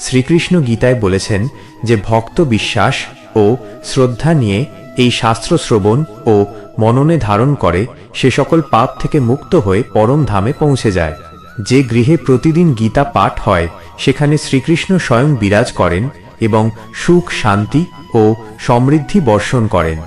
শ্রীকৃষ্ণ গীতায় বলেছেন যে ভক্ত বিশ্বাস ও শ্রদ্ধা নিয়ে এই শাস্ত্র শ্রবণ ও মননে ধারণ করে সে সকল পাপ থেকে মুক্ত হয়ে পরম ধামে পৌঁছে যায়। যে গৃহে প্রতিদিন গীতা পাঠ হয়, সেখানে শ্রীকৃষ্ণ স্বয়ং বিরাজ করেন এবং সুখ, শান্তি ও সমৃদ্ধি বর্ষণ করেন।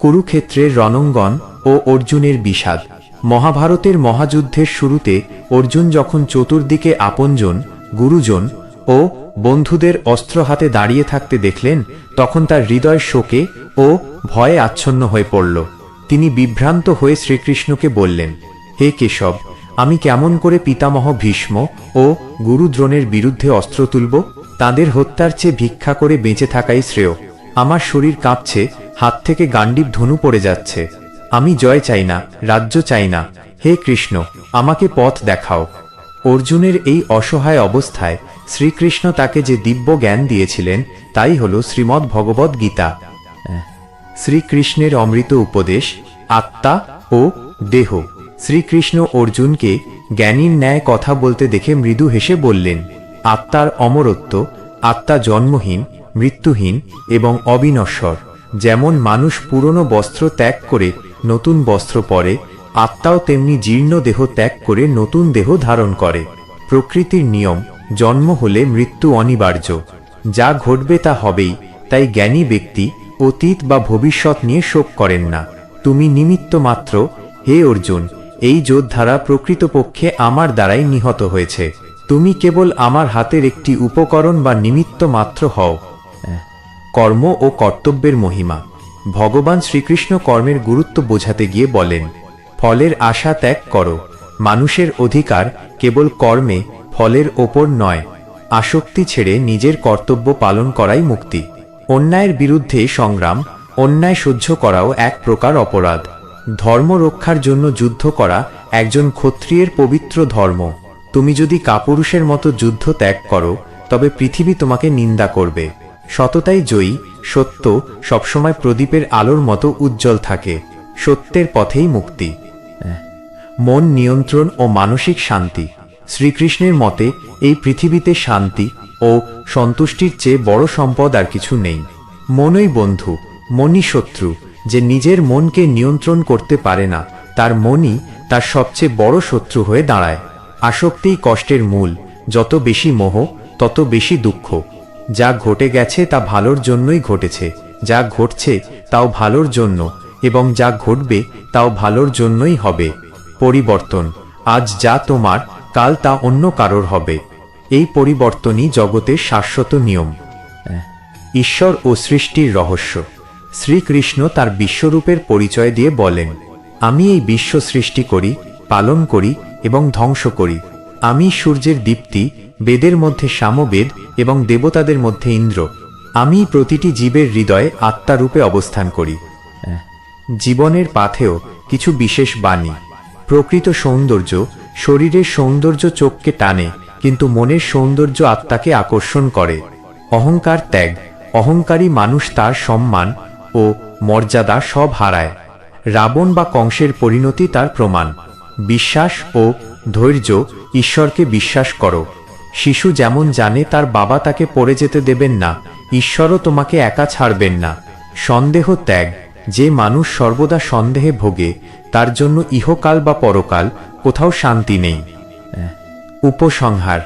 কুরুক্ষেত্রের রণঙ্গন ও অর্জুনের বিষাদ। মহাভারতের মহাযুদ্ধের শুরুতে অর্জুন যখন চতুর্দিকে আপনজন, গুরুজন ও বন্ধুদের অস্ত্র হাতে দাঁড়িয়ে থাকতে দেখলেন, তখন তার হৃদয় শোকে ও ভয়ে আচ্ছন্ন হয়ে পড়ল। তিনি বিভ্রান্ত হয়ে শ্রীকৃষ্ণকে বললেন, হে কেশব, আমি কেমন করে পিতামহ ভীষ্ম ও গুরুদ্রোণের বিরুদ্ধে অস্ত্র তুলব? তাদের হত্যার চেয়ে ভিক্ষা করে বেঁচে থাকাই শ্রেয়। আমার শরীর কাঁপছে, হাত থেকে গান্ডীব ধনু পড়ে যাচ্ছে। আমি জয় চাই না, রাজ্য চাই না। হে কৃষ্ণ, আমাকে পথ দেখাও। অর্জুনের এই অসহায় অবস্থায় শ্রীকৃষ্ণ তাকে যে দিব্য জ্ঞান দিয়েছিলেন, তাই হল শ্রীমদ্ ভগবদ গীতা। শ্রীকৃষ্ণের অমৃত উপদেশ, আত্মা ও দেহ। শ্রীকৃষ্ণ অর্জুনকে জ্ঞানীর ন্যায় কথা বলতে দেখে মৃদু হেসে বললেন, আত্মার অমরত্ব, আত্মা জন্মহীন, মৃত্যুহীন এবং অবিনশ্বর। যেমন মানুষ পুরনো বস্ত্র ত্যাগ করে নতুন বস্ত্র পরে, আত্মাও তেমনি জীর্ণ দেহ ত্যাগ করে নতুন দেহ ধারণ করে। প্রকৃতির নিয়ম জন্ম হলে মৃত্যু অনিবার্য। যা ঘটবে তা হবেই, তাই জ্ঞানী ব্যক্তি অতীত বা ভবিষ্যৎ নিয়ে শোক করেন না। তুমি নিমিত্ত মাত্র, হে অর্জুন, এই যোদ্ধারা প্রকৃতপক্ষে আমার দ্বারাই নিহত হয়েছে। তুমি কেবল আমার হাতের একটি উপকরণ বা নিমিত্ত মাত্র হও। কর্ম ও কর্তব্যের মহিমা। ভগবান শ্রীকৃষ্ণ কর্মের গুরুত্ব বোঝাতে গিয়ে বলেন, ফলের আশা ত্যাগ করো। মানুষের অধিকার কেবল কর্মে ফলের ওপর নয়, আসক্তি ছেড়ে নিজের কর্তব্য পালন করাই মুক্তি। অন্যায়ের বিরুদ্ধে সংগ্রাম, অন্যায় সহ্য করাও এক প্রকার অপরাধ। ধর্ম রক্ষার জন্য যুদ্ধ করা একজন ক্ষত্রিয়ের পবিত্র ধর্ম। তুমি যদি কাপুরুষের মতো যুদ্ধ ত্যাগ করো, তবে পৃথিবী তোমাকে নিন্দা করবে। সততাই জয়ী, সত্য সবসময় প্রদীপের আলোর মতো উজ্জ্বল থাকে। সত্যের পথেই মুক্তি। মন নিয়ন্ত্রণ ও মানসিক শান্তি। শ্রীকৃষ্ণের মতে, এই পৃথিবীতে শান্তি ও সন্তুষ্টির চেয়ে বড় সম্পদ আর কিছু নেই। মনই বন্ধু, মনই শত্রু, যে নিজের মনকে নিয়ন্ত্রণ করতে পারে না, তার মনই তার সবচেয়ে বড় শত্রু হয়ে দাঁড়ায়। আসক্তিই কষ্টের মূল, যত বেশি মোহ, তত বেশি দুঃখ। যা ঘটে গেছে তা ভালোর জন্যই ঘটেছে, যা ঘটছে তাও ভালোর জন্য, এবং যা ঘটবে তাও ভালোর জন্যই হবে। পরিবর্তন, আজ যা তোমার কাল তা অন্য কারোর হবে। এই পরিবর্তনই জগতের শাশ্বত নিয়ম। ঈশ্বর ও সৃষ্টির রহস্য। শ্রীকৃষ্ণ তার বিশ্বরূপের পরিচয় দিয়ে বলেন, আমি এই বিশ্ব সৃষ্টি করি, পালন করি এবং ধ্বংস করি। আমি সূর্যের দীপ্তি, বেদের মধ্যে সামবেদ এবং দেবতাদের মধ্যে ইন্দ্র। আমি প্রতিটি জীবের হৃদয়ে আত্মারূপে অবস্থান করি। জীবনের পাথেও কিছু বিশেষ বাণী। প্রকৃত সৌন্দর্য শরীরের সৌন্দর্য চোখকে টানে, কিন্তু মনের সৌন্দর্য আত্মাকে আকর্ষণ করে। অহংকার ত্যাগ, অহংকারী মানুষ তার সম্মান ও মর্যাদা সব হারায়। রাবণ বা কংসের পরিণতি তার প্রমাণ। বিশ্বাস ও ধৈর্য ঈশ্বরকে বিশ্বাস করো। শিশু যেমন জানে তার বাবা তাকে পড়ে যেতে দেবেন না, ঈশ্বরও তোমাকে একা ছাড়বেন না। সন্দেহ ত্যাগ, যে মানুষ সর্বদা সন্দেহে ভোগে, তার জন্য ইহকাল বা পরকাল কোথাও শান্তি নেই। উপসংহার।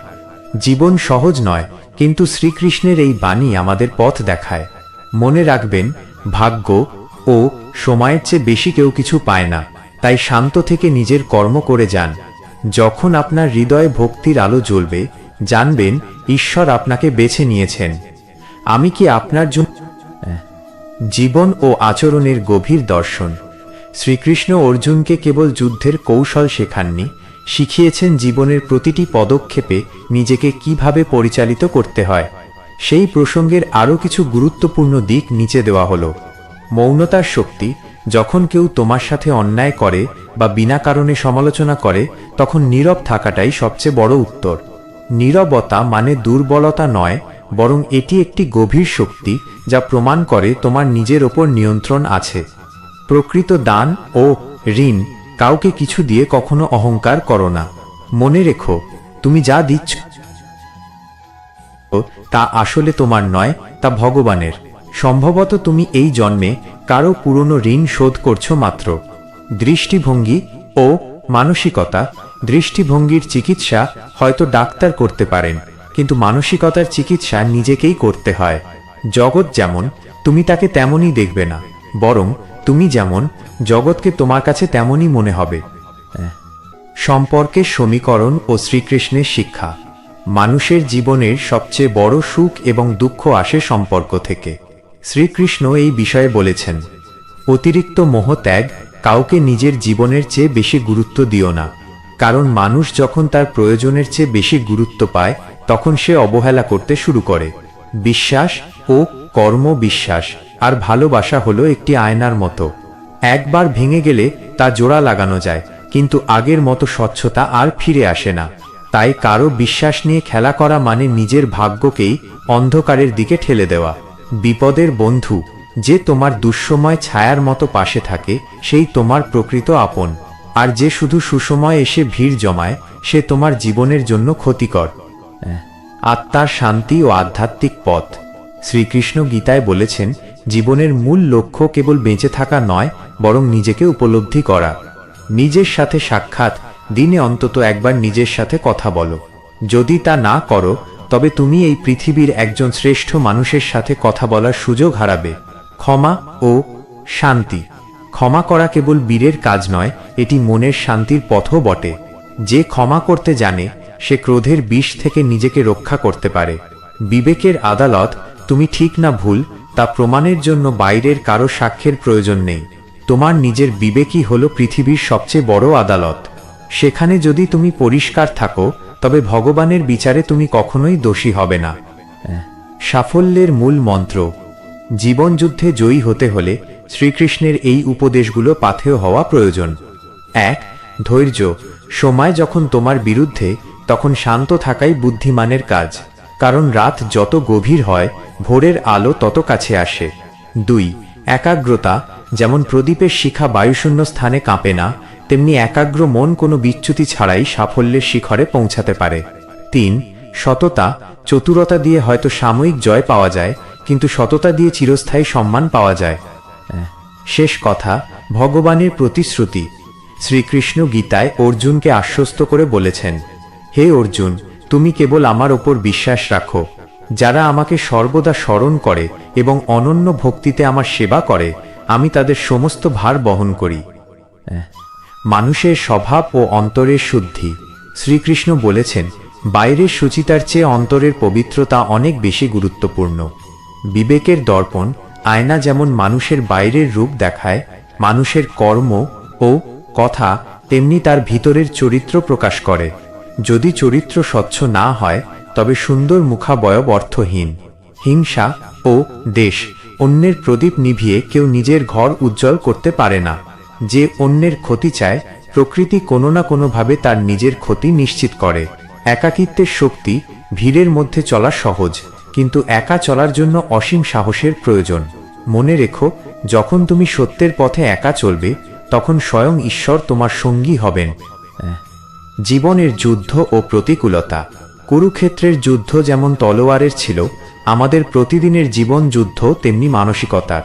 জীবন সহজ নয়, কিন্তু শ্রীকৃষ্ণের এই বাণী আমাদের পথ দেখায়। মনে রাখবেন, ভাগ্য ও সময়ের চেয়ে বেশি কেউ কিছু পায় না, তাই শান্ত থেকে নিজের কর্ম করে যান। যখন আপনার হৃদয়ে ভক্তির আলো জ্বলবে, জানবেন, ঈশ্বর আপনাকে বেছে নিয়েছেন। আমি কি আপনার জন্য জীবন ও আচরণের গভীর দর্শন। শ্রীকৃষ্ণ অর্জুনকে কেবল যুদ্ধের কৌশল শেখাননি, শিখিয়েছেন জীবনের প্রতিটি পদক্ষেপে নিজেকে কীভাবে পরিচালিত করতে হয়। সেই প্রসঙ্গের আরও কিছু গুরুত্বপূর্ণ দিক নিচে দেওয়া হলো। মৌনতার শক্তি, যখন কেউ তোমার সাথে অন্যায় করে বা বিনা কারণে সমালোচনা করে, তখন নীরব থাকাটাই সবচেয়ে বড় উত্তর। নীরবতা মানে দুর্বলতা নয়, বরং এটি একটি গভীর শক্তি যা প্রমাণ করে তোমার নিজের ওপর নিয়ন্ত্রণ আছে। প্রকৃত দান ও ঋণ কাউকে কিছু দিয়ে কখনো অহংকার করো না। মনে রেখো, তুমি যা দিচ্ছ তা আসলে তোমার নয়, তা ভগবানের। সম্ভবত তুমি এই জন্মে কারও পুরনো ঋণ শোধ করছ মাত্র। দৃষ্টিভঙ্গি ও মানসিকতা, দৃষ্টিভঙ্গির চিকিৎসা হয়তো ডাক্তার করতে পারেন, কিন্তু মানসিকতার চিকিৎসা নিজেকেই করতে হয়। জগৎ যেমন, তুমি তাকে তেমনই দেখবে না, বরং তুমি যেমন, জগৎকে তোমার কাছে তেমনই মনে হবে। সম্পর্কের সমীকরণ ও শ্রীকৃষ্ণের শিক্ষা। মানুষের জীবনের সবচেয়ে বড় সুখ এবং দুঃখ আসে সম্পর্ক থেকে। শ্রীকৃষ্ণ এই বিষয়ে বলেছেন, অতিরিক্ত মোহত্যাগ কাউকে নিজের জীবনের চেয়ে বেশি গুরুত্ব দিও না। কারণ মানুষ যখন তার প্রয়োজনের চেয়ে বেশি গুরুত্ব পায়, তখন সে অবহেলা করতে শুরু করে। বিশ্বাস ও কর্ম বিশ্বাস আর ভালোবাসা হলো একটি আয়নার মতো। একবার ভেঙে গেলে তা জোড়া লাগানো যায়, কিন্তু আগের মতো স্বচ্ছতা আর ফিরে আসে না। তাই কারও বিশ্বাস নিয়ে খেলা করা মানে নিজের ভাগ্যকেই অন্ধকারের দিকে ঠেলে দেওয়া। বিপদের বন্ধু, যে তোমার দুঃসময় ছায়ার মতো পাশে থাকে, সেই তোমার প্রকৃত আপন। আর যে শুধু সুসময় এসে ভিড় জমায়, সে তোমার জীবনের জন্য ক্ষতিকর। আত্মার শান্তি ও আধ্যাত্মিক পথ। শ্রীকৃষ্ণ গীতায় বলেছেন, জীবনের মূল লক্ষ্য কেবল বেঁচে থাকা নয়, বরং নিজেকে উপলব্ধি করা। নিজের সাথে সাক্ষাৎ, দিনে অন্তত একবার নিজের সাথে কথা বলো। যদি তা না করো, তবে তুমি এই পৃথিবীর একজন শ্রেষ্ঠ মানুষের সাথে কথা বলার সুযোগ হারাবে। ক্ষমা ও শান্তি। ক্ষমা করা কেবল বীরের কাজ নয়, এটি মনের শান্তির পথও বটে। যে ক্ষমা করতে জানে, সে ক্রোধের বিষ থেকে নিজেকে রক্ষা করতে পারে। বিবেকের আদালত তুমি ঠিক না ভুল, তা প্রমাণের জন্য বাইরের কারও সাক্ষ্যের প্রয়োজন নেই। তোমার নিজের বিবেকই হল পৃথিবীর সবচেয়ে বড় আদালত। সেখানে যদি তুমি পরিষ্কার থাকো, তবে ভগবানের বিচারে তুমি কখনোই দোষী হবে না। সাফল্যের মূল মন্ত্র জীবনযুদ্ধে জয়ী হতে হলে শ্রীকৃষ্ণের এই উপদেশগুলো পাথেয় হওয়া প্রয়োজন। এক, ধৈর্য, সময় যখন তোমার বিরুদ্ধে, তখন শান্ত থাকাই বুদ্ধিমানের কাজ। কারণ রাত যত গভীর হয়, ভোরের আলো তত কাছে আসে। দুই, একাগ্রতা, যেমন প্রদীপের শিখা বায়ুশূন্য স্থানে কাঁপে না, তেমনি একাগ্র মন কোনো বিচ্যুতি ছাড়াই সাফল্যের শিখরে পৌঁছাতে পারে। তিন, সততা, চতুরতা দিয়ে হয়তো সাময়িক জয় পাওয়া যায়, কিন্তু সততা দিয়ে চিরস্থায়ী সম্মান পাওয়া যায়। শেষ কথা, ভগবানের প্রতিশ্রুতি। শ্রীকৃষ্ণ গীতায় অর্জুনকে আশ্বস্ত করে বলেছেন, হে অর্জুন তুমি কেবল আমার ওপর বিশ্বাস রাখো। যারা আমাকে সর্বদা স্মরণ করে এবং অনন্য ভক্তিতে আমার সেবা করে, আমি তাদের সমস্ত ভার বহন করি। মানুষের স্বভাব ও অন্তরের শুদ্ধি। শ্রীকৃষ্ণ বলেছেন, বাইরের সুচিতার চেয়ে অন্তরের পবিত্রতা অনেক বেশি গুরুত্বপূর্ণ। বিবেকের দর্পণ আয়না যেমন মানুষের বাইরের রূপ দেখায়, মানুষের কর্ম ও কথা তেমনি তার ভিতরের চরিত্র প্রকাশ করে। যদি চরিত্র স্বচ্ছ না হয়, তবে সুন্দর মুখাবয়ব অর্থহীন হিংসা ও দেশ, অন্যের প্রদীপ নিভিয়ে কেউ নিজের ঘর উজ্জ্বল করতে পারে না। যে অন্যের ক্ষতি চায়, প্রকৃতি কোনো না কোনোভাবে তার নিজের ক্ষতি নিশ্চিত করে। একাকিত্বের শক্তি ভিড়ের মধ্যে চলা সহজ, কিন্তু একা চলার জন্য অসীম সাহসের প্রয়োজন। মনে রেখো, যখন তুমি সত্যের পথে একা চলবে, তখন স্বয়ং ঈশ্বর তোমার সঙ্গী হবেন। জীবনের যুদ্ধ ও প্রতিকূলতা। কুরুক্ষেত্রের যুদ্ধ যেমন তলোয়ারের ছিল, আমাদের প্রতিদিনের জীবন যুদ্ধ তেমনি মানসিকতার।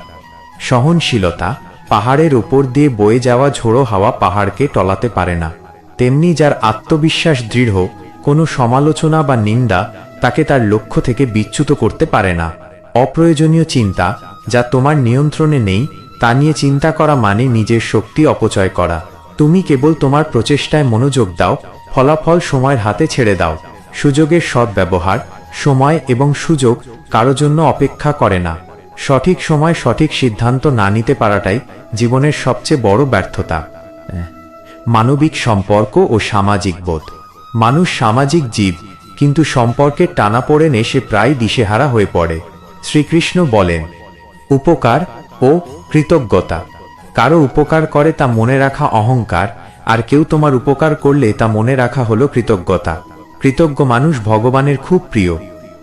সহনশীলতা, পাহাড়ের উপর দিয়ে বয়ে যাওয়া ঝোড়ো হাওয়া পাহাড়কে টলাতে পারে না। তেমনি যার আত্মবিশ্বাস দৃঢ়, কোনো সমালোচনা বা নিন্দা তাকে তার লক্ষ্য থেকে বিচ্যুত করতে পারে না। অপ্রয়োজনীয় চিন্তা, যা তোমার নিয়ন্ত্রণে নেই, তা নিয়ে চিন্তা করা মানে নিজের শক্তি অপচয় করা। তুমি কেবল তোমার প্রচেষ্টায় মনোযোগ দাও, ফলাফল সময়ের হাতে ছেড়ে দাও। সুযোগের সদ্ব্যবহার সময় এবং সুযোগ কারও জন্য অপেক্ষা করে না। সঠিক সময় সঠিক সিদ্ধান্ত না নিতে পারাটাই জীবনের সবচেয়ে বড় ব্যর্থতা। মানবিক সম্পর্ক ও সামাজিক বোধ। মানুষ সামাজিক জীব, কিন্তু সম্পর্কের টানাপোড়েনে সে প্রায় দিশেহারা হয়ে পড়ে। শ্রীকৃষ্ণ বলেন, উপকার ও কৃতজ্ঞতা। কারও উপকার করে তা মনে রাখা অহংকার, আর কেউ তোমার উপকার করলে তা মনে রাখা হলো কৃতজ্ঞতা। কৃতজ্ঞ মানুষ ভগবানের খুব প্রিয়।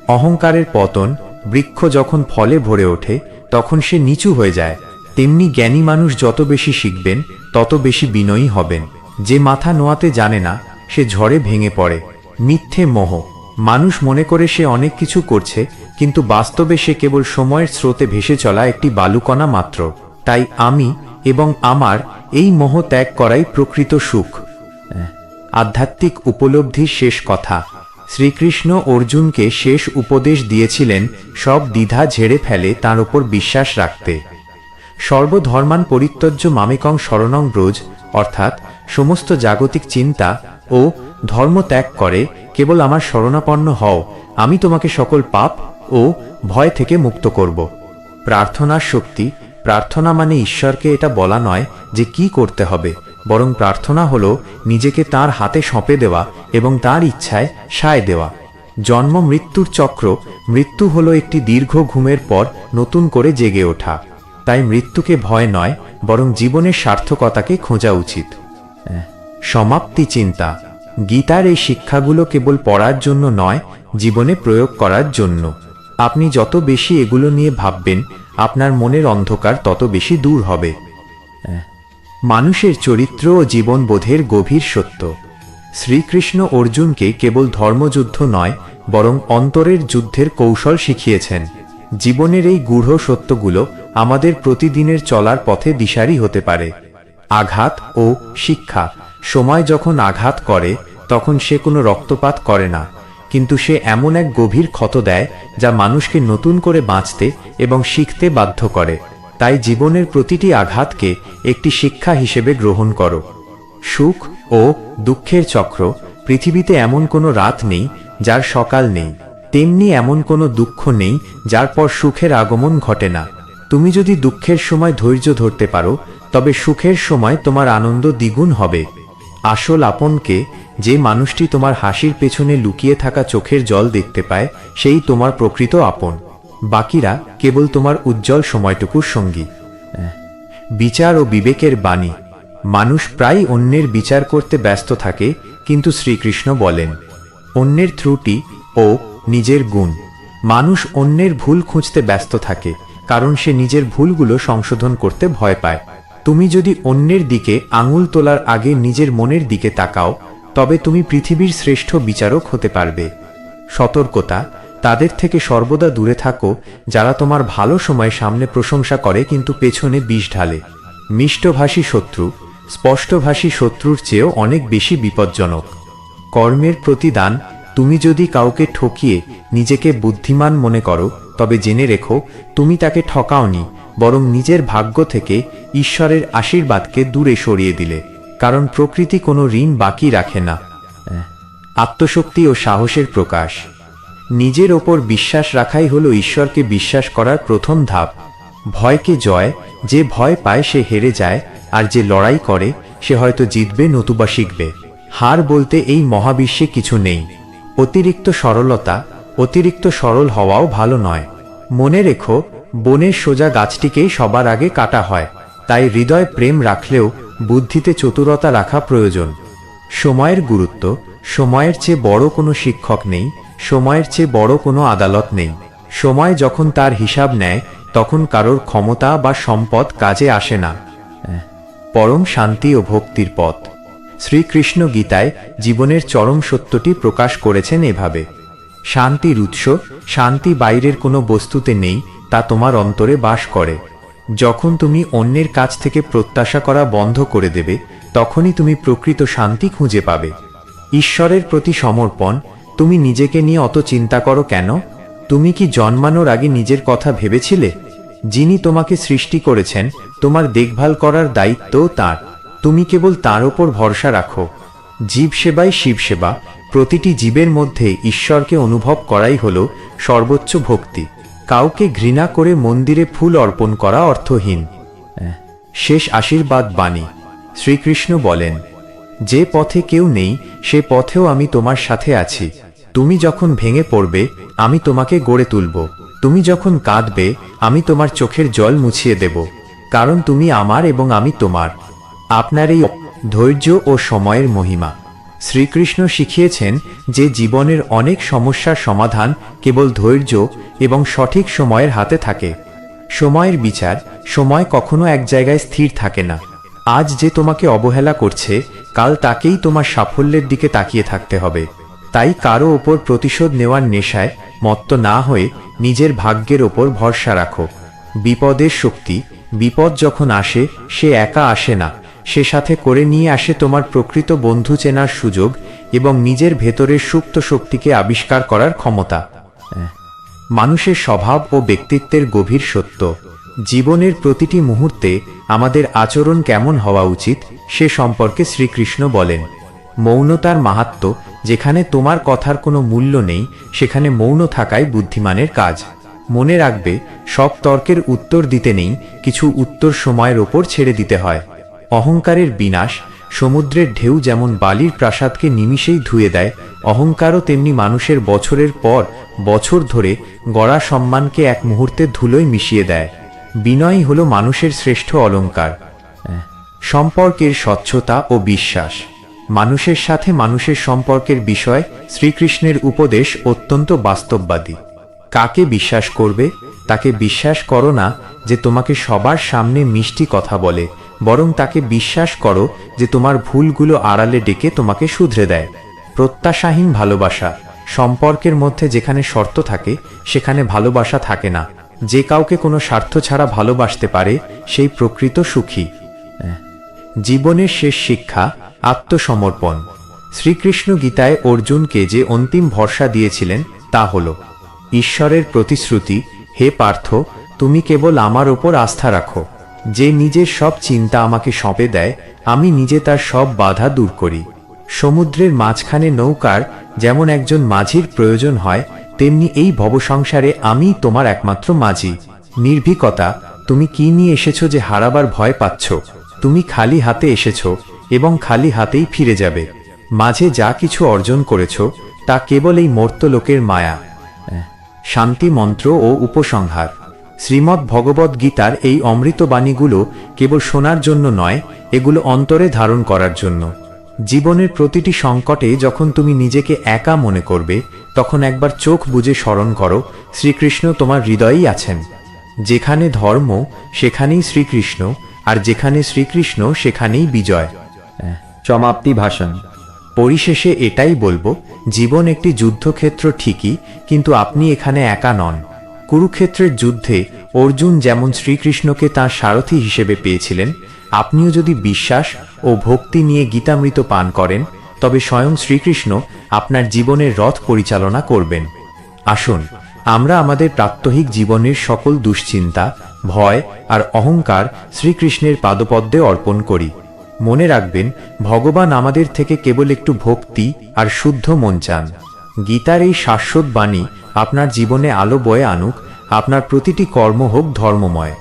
অহংকারের পতন, বৃক্ষ যখন ফলে ভরে ওঠে, তখন সে নিচু হয়ে যায়। তেমনি জ্ঞানী মানুষ যত বেশি শিখবেন, তত বেশি বিনয়ী হবেন। যে মাথা নোয়াতে জানে না, সে ঝড়ে ভেঙে পড়ে। মিথ্যে মোহ। মানুষ মনে করে সে অনেক কিছু করছে, কিন্তু বাস্তবে সে কেবল সময়ের স্রোতে ভেসে চলা একটি বালুকণা মাত্র। তাই আমি এবং আমার এই মোহ ত্যাগ করাই প্রকৃত সুখ। আধ্যাত্মিক উপলব্ধির শেষ কথা। শ্রীকৃষ্ণ অর্জুনকে শেষ উপদেশ দিয়েছিলেন সব দ্বিধা ঝেড়ে ফেলে তার উপর বিশ্বাস রাখতে। সর্বধর্মান পরিত্যজ্য মামেকং শরণং ব্রজ, অর্থাৎ সমস্ত জাগতিক চিন্তা ও ধর্ম ত্যাগ করে, কেবল আমার শরণাপন্ন হও, আমি তোমাকে সকল পাপ ও ভয় থেকে মুক্ত করব। প্রার্থনার শক্তি প্রার্থনা মানে ঈশ্বরকে এটা বলা নয় যে কি করতে হবে, বরং প্রার্থনা হলো নিজেকে তার হাতে সঁপে দেওয়া এবং তার ইচ্ছায় সায় দেওয়া। জন্ম মৃত্যুর চক্র, মৃত্যু হল একটি দীর্ঘ ঘুমের পর নতুন করে জেগে ওঠা। তাই মৃত্যুকে ভয় নয়, বরং জীবনের সার্থকতাকে খোঁজা উচিত। সমাপ্তি চিন্তা। গীতার এই শিক্ষাগুলো কেবল পড়ার জন্য নয়, জীবনে প্রয়োগ করার জন্য। আপনি যত বেশি এগুলো নিয়ে ভাববেন আপনার মনের অন্ধকার তত বেশি দূর হবে। মানুষের চরিত্র ও জীবনবোধের গভীর সত্য। শ্রীকৃষ্ণ অর্জুনকে কেবল ধর্মযুদ্ধ নয়, বরং অন্তরের যুদ্ধের কৌশল শিখিয়েছেন। জীবনের এই গূঢ় সত্যগুলো আমাদের প্রতিদিনের চলার পথে দিশারি হতে পারে। আঘাত ও শিক্ষা। সময় যখন আঘাত করে, তখন সে কোনো রক্তপাত করে না। কিন্তু সে এমন এক গভীর ক্ষত দেয় যা মানুষকে নতুন করে বাঁচতে এবং শিখতে বাধ্য করে। তাই জীবনের প্রতিটি আঘাতকে একটি শিক্ষা হিসেবে গ্রহণ করো। সুখ ও দুঃখের চক্র, পৃথিবীতে এমন কোনো রাত নেই যার সকাল নেই। তেমনি এমন কোনো দুঃখ নেই যার পর সুখের আগমন ঘটে না। তুমি যদি দুঃখের সময় ধৈর্য ধরতে পারো, তবে সুখের সময় তোমার আনন্দ দ্বিগুণ হবে। আসল আপনকে যে মানুষটি তোমার হাসির পেছনে লুকিয়ে থাকা চোখের জল দেখতে পায়, সেই তোমার প্রকৃত আপন। বাকিরা কেবল তোমার উজ্জ্বল সময়টুকুর সঙ্গী। বিচার ও বিবেকের বাণী। মানুষ প্রায় অন্যের বিচার করতে ব্যস্ত থাকে, কিন্তু শ্রীকৃষ্ণ বলেন, অন্যের ত্রুটি ও নিজের গুণ। মানুষ অন্যের ভুল খুঁজতে ব্যস্ত থাকে, কারণ সে নিজের ভুলগুলো সংশোধন করতে ভয় পায়। তুমি যদি অন্যের দিকে আঙুল তোলার আগে নিজের মনের দিকে তাকাও তবে তুমি পৃথিবীর শ্রেষ্ঠ বিচারক হতে পারবে। সতর্কতা, তাদের থেকে সর্বদা দূরে থাকো, যারা তোমার ভালো সময় সামনে প্রশংসা করে কিন্তু পেছনে বিষ ঢালে। মিষ্টভাষী শত্রু, স্পষ্টভাষী শত্রুর চেয়েও অনেক বেশি বিপজ্জনক। কর্মের প্রতিদান, তুমি যদি কাউকে ঠকিয়ে নিজেকে বুদ্ধিমান মনে করো, তবে জেনে রেখো, তুমি তাকে ঠকাওনি, বরং নিজের ভাগ্য থেকে ঈশ্বরের আশীর্বাদকে দূরে সরিয়ে দিলে। কারণ প্রকৃতি কোনো ঋণ বাকি রাখে না। আত্মশক্তি ও সাহসের প্রকাশ। নিজের ওপর বিশ্বাস রাখাই হল ঈশ্বরকে বিশ্বাস করার প্রথম ধাপ। ভয়কে জয়, যে ভয় পায় সে হেরে যায়, আর যে লড়াই করে, সে হয়তো জিতবে নতুবা শিখবে। হার বলতে এই মহাবিশ্বে কিছু নেই। অতিরিক্ত সরলতা, অতিরিক্ত সরল হওয়াও ভালো নয়। মনে রেখো, বনের সোজা গাছটিকেই সবার আগে কাটা হয়, তাই হৃদয় প্রেম রাখলেও বুদ্ধিতে চতুরতা রাখা প্রয়োজন। সময়ের গুরুত্ব, সময়ের চেয়ে বড় কোনো শিক্ষক নেই, সময়ের চেয়ে বড় কোনো আদালত নেই। সময় যখন তার হিসাব নেয়, তখন কারোর ক্ষমতা বা সম্পদ কাজে আসে না। পরম শান্তি ও ভক্তির পথ। শ্রীকৃষ্ণ গীতায় জীবনের চরম সত্যটি প্রকাশ করেছেন এভাবে। শান্তির উৎস, শান্তি বাইরের কোনো বস্তুতে নেই, তা তোমার অন্তরে বাস করে। যখন তুমি অন্যের কাছ থেকে প্রত্যাশা করা বন্ধ করে দেবে, তখনই তুমি প্রকৃত শান্তি খুঁজে পাবে। ঈশ্বরের প্রতি সমর্পণ, তুমি নিজেকে নিয়ে অত চিন্তা করো কেন? তুমি কি জন্মানোর আগে নিজের কথা ভেবেছিলে? যিনি তোমাকে সৃষ্টি করেছেন, তোমার দেখভাল করার দায়িত্বও তার। তুমি কেবল তার ওপর ভরসা রাখো। জীব সেবাই শিব সেবা প্রতিটি জীবের মধ্যে ঈশ্বরকে অনুভব করাই হল সর্বোচ্চ ভক্তি। কাউকে ঘৃণা করে মন্দিরে ফুল অর্পণ করা অর্থহীন। শেষ আশীর্বাদ বাণী। শ্রীকৃষ্ণ বলেন, যে পথে কেউ নেই, সে পথেও আমি তোমার সাথে আছি। তুমি যখন ভেঙে পড়বে, আমি তোমাকে গড়ে তুলব। তুমি যখন কাঁদবে, আমি তোমার চোখের জল মুছিয়ে দেব। কারণ তুমি আমার এবং আমি তোমার। আপনার এই ধৈর্য ও সময়ের মহিমা। শ্রীকৃষ্ণ শিখিয়েছেন যে জীবনের অনেক সমস্যার সমাধান কেবল ধৈর্য এবং সঠিক সময়ের হাতে থাকে। সময়ের বিচার সময় কখনো এক জায়গায় স্থির থাকে না। আজ যে তোমাকে অবহেলা করছে, কাল তাকেই তোমার সাফল্যের দিকে তাকিয়ে থাকতে হবে। তাই কারও ওপর প্রতিশোধ নেওয়ার নেশায় মত্ত না হয়ে নিজের ভাগ্যের ওপর ভরসা রাখো। বিপদের শক্তি, বিপদ যখন আসে, সে একা আসে না। সে সাথে করে নিয়ে আসে তোমার প্রকৃত বন্ধু চেনার সুযোগ এবং নিজের ভেতরের সুপ্ত শক্তিকে আবিষ্কার করার ক্ষমতা। মানুষের স্বভাব ও ব্যক্তিত্বের গভীর সত্য। জীবনের প্রতিটি মুহূর্তে আমাদের আচরণ কেমন হওয়া উচিত সে সম্পর্কে শ্রীকৃষ্ণ বলেন। মৌনতার মাহাত্ম, যেখানে তোমার কথার কোনো মূল্য নেই, সেখানে মৌন থাকাই বুদ্ধিমানের কাজ। মনে রাখবে, সব তর্কের উত্তর দিতে নেই, কিছু উত্তর সময়ের ওপর ছেড়ে দিতে হয়। অহংকারের বিনাশ, সমুদ্রের ঢেউ যেমন বালির প্রাসাদকে নিমিষেই ধুয়ে দেয়, অহংকারও তেমনি মানুষের বছরের পর বছর ধরে গড়া সম্মানকে এক মুহূর্তে ধুলোয় মিশিয়ে দেয়। বিনয়ই হল মানুষের শ্রেষ্ঠ অলংকার। সম্পর্কের স্বচ্ছতা ও বিশ্বাস। মানুষের সাথে মানুষের সম্পর্কের বিষয় শ্রীকৃষ্ণের উপদেশ অত্যন্ত বাস্তববাদী। কাকে বিশ্বাস করবে? তাকে বিশ্বাস করো না যে তোমাকে সবার সামনে মিষ্টি কথা বলে। বরং তাকে বিশ্বাস করো যে তোমার ভুলগুলো আড়ালে ডেকে তোমাকে শুধরে দেয়। প্রত্যাশাহীন ভালোবাসা। সম্পর্কের মধ্যে যেখানে শর্ত থাকে, সেখানে ভালোবাসা থাকে না। যে কাউকে কোনো স্বার্থ ছাড়া ভালোবাসতে পারে, সেই প্রকৃত সুখী। জীবনের শেষ শিক্ষা, আত্মসমর্পণ। শ্রীকৃষ্ণ গীতায় অর্জুনকে যে অন্তিম ভরসা দিয়েছিলেন, তা হল, ঈশ্বরের প্রতিশ্রুতি, হে পার্থ, তুমি কেবল আমার ওপর আস্থা রাখো। যে নিজের সব চিন্তা আমাকে সঁপে দেয়, আমি নিজে তার সব বাধা দূর করি। সমুদ্রের মাঝখানে নৌকার যেমন একজন মাঝির প্রয়োজন হয়, তেমনি এই ভবসংসারে আমি তোমার একমাত্র মাঝি। নির্ভীকতা, তুমি কি নিয়ে এসেছ যে হারাবার ভয় পাচ্ছ? তুমি খালি হাতে এসেছ এবং খালি হাতেই ফিরে যাবে। মাঝে যা কিছু অর্জন করেছ, তা কেবল এই মর্ত লোকের মায়া। শান্তি মন্ত্র ও উপসংহার। শ্রীমদ্ ভগবদ গীতার এই অমৃত বাণীগুলো কেবল শোনার জন্য নয় এগুলো অন্তরে ধারণ করার জন্য। জীবনের প্রতিটি সংকটে যখন তুমি নিজেকে একা মনে করবে তখন একবার চোখ বুজে স্মরণ করো শ্রীকৃষ্ণ তোমার হৃদয়েই আছেন। যেখানে ধর্ম সেখানেই শ্রীকৃষ্ণ আর যেখানে শ্রীকৃষ্ণ সেখানেই বিজয়। সমাপ্তি ভাষণ। পরিশেষে এটাই বলব জীবন একটি যুদ্ধক্ষেত্র ঠিকই কিন্তু আপনি এখানে একা নন। কুরুক্ষেত্রের যুদ্ধে অর্জুন যেমন শ্রীকৃষ্ণকে তাঁর সারথি হিসেবে পেয়েছিলেন, আপনিও যদি বিশ্বাস ও ভক্তি নিয়ে গীতামৃত পান করেন, তবে স্বয়ং শ্রীকৃষ্ণ আপনার জীবনের রথ পরিচালনা করবেন। আসুন, আমরা আমাদের প্রাত্যহিক জীবনের সকল দুশ্চিন্তা, ভয় আর অহংকার শ্রীকৃষ্ণের পাদপদ্মে অর্পণ করি। মনে রাখবেন, ভগবান আমাদের থেকে কেবল একটু ভক্তি আর শুদ্ধ মন চান। গীতার এই শাশ্বত বাণী আপনার জীবনে আলো বয়ে আনুক, আপনার প্রতিটি কর্ম হোক ধর্মময়।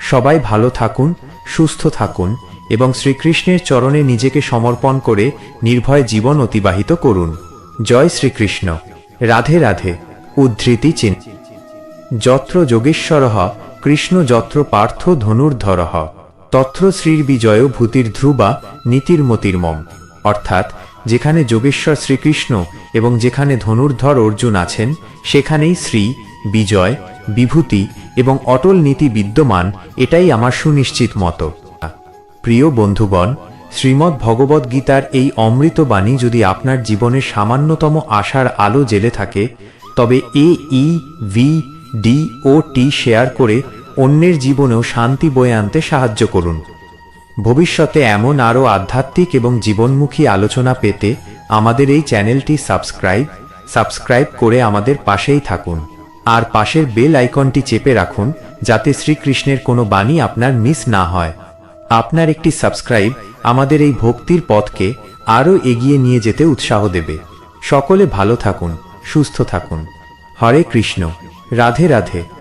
সবাই ভালো থাকুন, সুস্থ থাকুন এবং শ্রীকৃষ্ণের চরণে নিজেকে সমর্পণ করে নির্ভয় জীবন অতিবাহিত করুন। জয় শ্রীকৃষ্ণ। রাধে রাধে। উদ্ধৃতি চিহ্ন। যত্র যোগেশ্বর কৃষ্ণ যত্র পার্থ ধনুর্ধর। তত্র শ্রীর বিজয় ভূতির ধ্রুবা নীতির মতির্মম অর্থাৎ যেখানে যোগেশ্বর শ্রীকৃষ্ণ এবং যেখানে ধনুর্ধর অর্জুন আছেন, সেখানেই শ্রী, বিজয়, বিভূতি এবং অটল নীতি বিদ্যমান, এটাই আমার সুনিশ্চিত মত। প্রিয় বন্ধুগণ, শ্রীমদ্ ভগবদ্ গীতার এই অমৃত বাণী যদি আপনার জীবনে সামান্যতম আশার আলো জেলে থাকে, তবে এ, ই, ভি, ডি, ও, টি শেয়ার করে অন্যের জীবনেও শান্তি বয়ে আনতে সাহায্য করুন। ভবিষ্যতে এমন আরও আধ্যাত্মিক এবং জীবনমুখী আলোচনা পেতে আমাদের এই চ্যানেলটি সাবস্ক্রাইব সাবস্ক্রাইব করে আমাদের পাশেই থাকুন। আর পাশের বেল আইকনটি চেপে রাখুন, যাতে শ্রীকৃষ্ণের কোনো বাণী আপনার মিস না হয়। আপনার একটি সাবস্ক্রাইব আমাদের এই ভক্তির পথকে আরও এগিয়ে নিয়ে যেতে উৎসাহ দেবে। সকলে ভালো থাকুন, সুস্থ থাকুন। হরে কৃষ্ণ। রাধে রাধে।